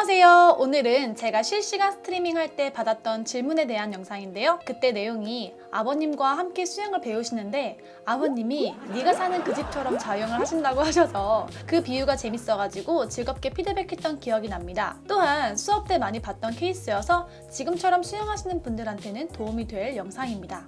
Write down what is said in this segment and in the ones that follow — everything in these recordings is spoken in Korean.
안녕하세요. 오늘은 제가 실시간 스트리밍 할 때 받았던 질문에 대한 영상인데요. 그때 내용이 아버님과 함께 수영을 배우시는데 아버님이 네가 사는 그 집처럼 자영을 하신다고 하셔서 그 비유가 재밌어가지고 즐겁게 피드백했던 기억이 납니다. 또한 수업 때 많이 봤던 케이스여서 지금처럼 수영하시는 분들한테는 도움이 될 영상입니다.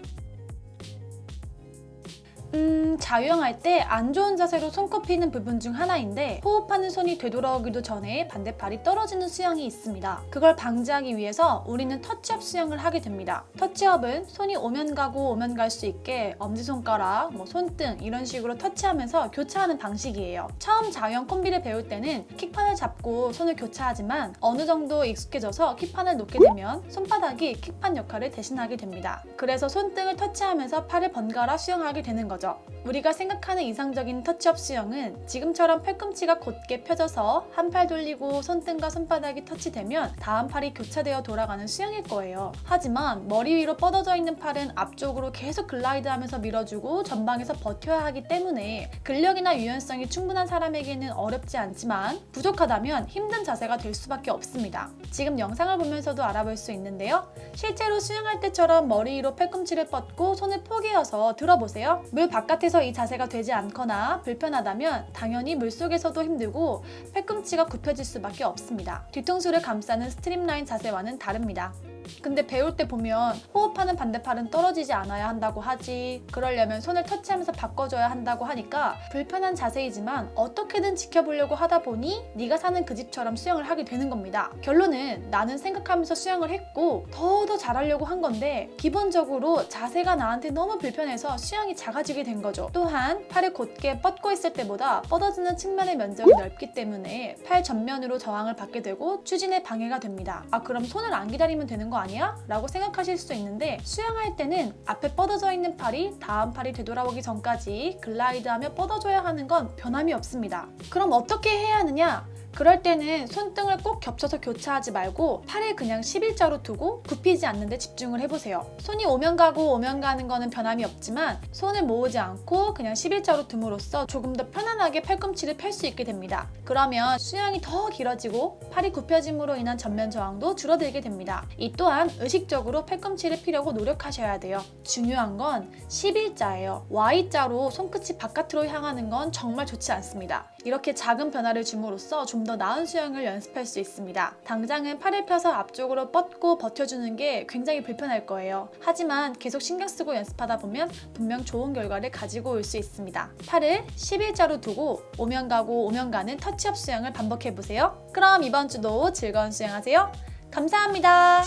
음, 자유형할 때 안 좋은 자세로 손꼽히는 부분 중 하나인데 호흡하는 손이 되돌아오기도 전에 반대팔이 떨어지는 수영이 있습니다. 그걸 방지하기 위해서 우리는 터치업 수영을 하게 됩니다. 터치업은 손이 오면 가고 오면 갈 수 있게 엄지손가락, 뭐 손등 이런 식으로 터치하면서 교차하는 방식이에요. 처음 자유형 콤비를 배울 때는 킥판을 잡고 손을 교차하지만 어느 정도 익숙해져서 킥판을 놓게 되면 손바닥이 킥판 역할을 대신하게 됩니다. 그래서 손등을 터치하면서 팔을 번갈아 수영하게 되는 거죠. 우리가 생각하는 이상적인 터치업 수영은 지금처럼 팔꿈치가 곧게 펴져서 한 팔 돌리고 손등과 손바닥이 터치되면 다음 팔이 교차되어 돌아가는 수영일 거예요. 하지만 머리 위로 뻗어져 있는 팔은 앞쪽으로 계속 글라이드하면서 밀어주고 전방에서 버텨야 하기 때문에 근력이나 유연성이 충분한 사람에게는 어렵지 않지만 부족하다면 힘든 자세가 될 수밖에 없습니다. 지금 영상을 보면서도 알아볼 수 있는데요. 실제로 수영할 때처럼 머리 위로 팔꿈치를 뻗고 손을 포개어서 들어보세요. 물 바깥에서 이 자세가 되지 않거나 불편하다면 당연히 물속에서도 힘들고 팔꿈치가 굽혀질 수밖에 없습니다. 뒤통수를 감싸는 스트림라인 자세와는 다릅니다. 근데 배울 때 보면 호흡하는 반대팔은 떨어지지 않아야 한다고 하지. 그러려면 손을 터치하면서 바꿔줘야 한다고 하니까 불편한 자세이지만 어떻게든 지켜보려고 하다 보니 네가 사는 그 집처럼 수영을 하게 되는 겁니다. 결론은 나는 생각하면서 수영을 했고 더더 잘하려고 한 건데 기본적으로 자세가 나한테 너무 불편해서 수영이 작아지게 된 거죠. 또한 팔을 곧게 뻗고 있을 때보다 뻗어지는 측면의 면적이 넓기 때문에 팔 전면으로 저항을 받게 되고 추진에 방해가 됩니다. 아 그럼 손을 안 기다리면 되는 거 아니야? 라고 생각하실 수 있는데 수영할 때는 앞에 뻗어져 있는 팔이 다음 팔이 되돌아오기 전까지 글라이드하며 뻗어줘야 하는 건 변함이 없습니다. 그럼 어떻게 해야 하느냐? 그럴 때는 손등을 꼭 겹쳐서 교차하지 말고 팔을 그냥 11자로 두고 굽히지 않는데 집중을 해보세요. 손이 오면 가고 오면 가는 거는 변함이 없지만 손을 모으지 않고 그냥 11자로 둠으로써 조금 더 편안하게 팔꿈치를 펼 수 있게 됩니다. 그러면 수영이 더 길어지고 팔이 굽혀짐으로 인한 전면 저항도 줄어들게 됩니다. 이 또한 의식적으로 팔꿈치를 피려고 노력하셔야 돼요. 중요한 건 11자예요. Y자로 손끝이 바깥으로 향하는 건 정말 좋지 않습니다. 이렇게 작은 변화를 줌으로써 좀더 나은 수영을 연습할 수 있습니다. 당장은 팔을 펴서 앞쪽으로 뻗고 버텨주는 게 굉장히 불편할 거예요. 하지만 계속 신경 쓰고 연습하다 보면 분명 좋은 결과를 가지고 올 수 있습니다. 팔을 11자로 두고 오면 가고 오면 가는 터치업 수영을 반복해 보세요. 그럼 이번 주도 즐거운 수영하세요. 감사합니다.